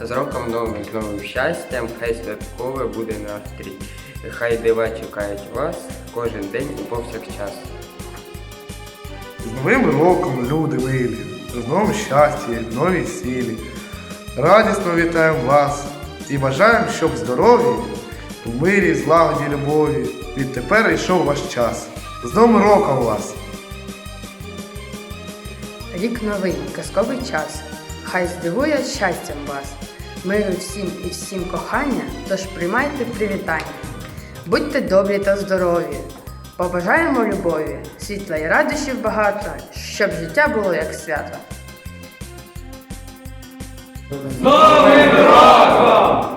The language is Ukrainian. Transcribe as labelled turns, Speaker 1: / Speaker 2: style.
Speaker 1: З роком новим, з новим щастям, хай святкове буде настрій. Хай дива чекають вас кожен день і повсякчас.
Speaker 2: З Новим роком, люди милі, з новим щастя, новій силі. Радісно вітаємо вас і бажаємо, щоб здорові, в мирі, злагоді, любові. Відтепер йшов ваш час. З Новим роком вас!
Speaker 3: Рік новий, казковий час. Хай здивує щастям вас миру всім і всім кохання, тож приймайте привітання. Будьте добрі та здорові, побажаємо любові, світла і радощів багато, щоб життя було як свято.
Speaker 4: З новим роком!